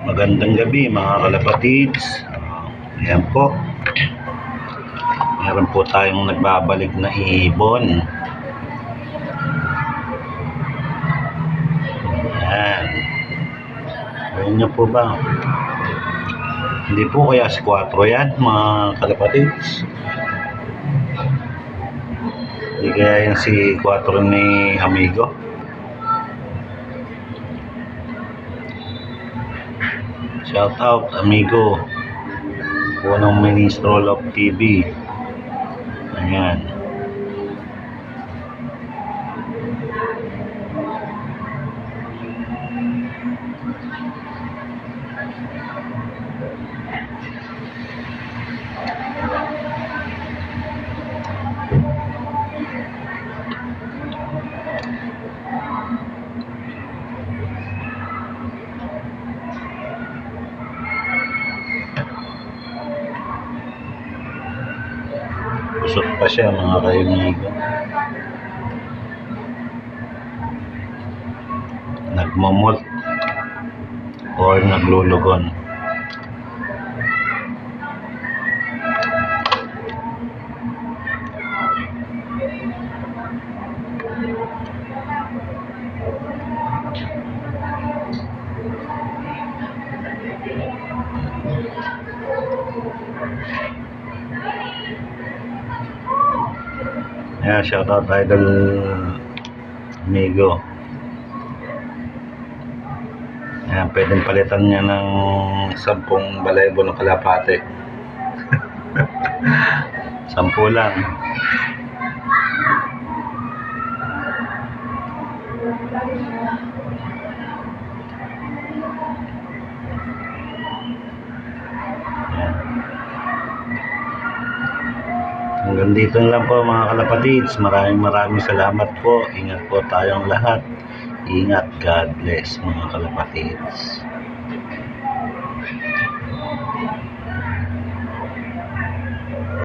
Magandang gabi mga kalapatids. Uh, ayan po. Meron po tayong nagbabalik na ibon. Ayan. Ayan nyo po ba? Hindi po kaya si 4 yan mga kalapatids. Hindi kaya yan si 4 ni Amigo. Shout out, amigo. Unang Ministro of TV. Ayan. Busog pa siya mga kaibigan. Nagmamult or naglulugon. Ayan, shoutout idol amigo. Ayan, pwedeng palitan niya ng sampung balaybo ng kalapate. Sampu lang. Hanggang dito lang po mga kalapatids. Maraming maraming salamat po. Ingat po tayong lahat. Ingat. God bless mga kalapatids.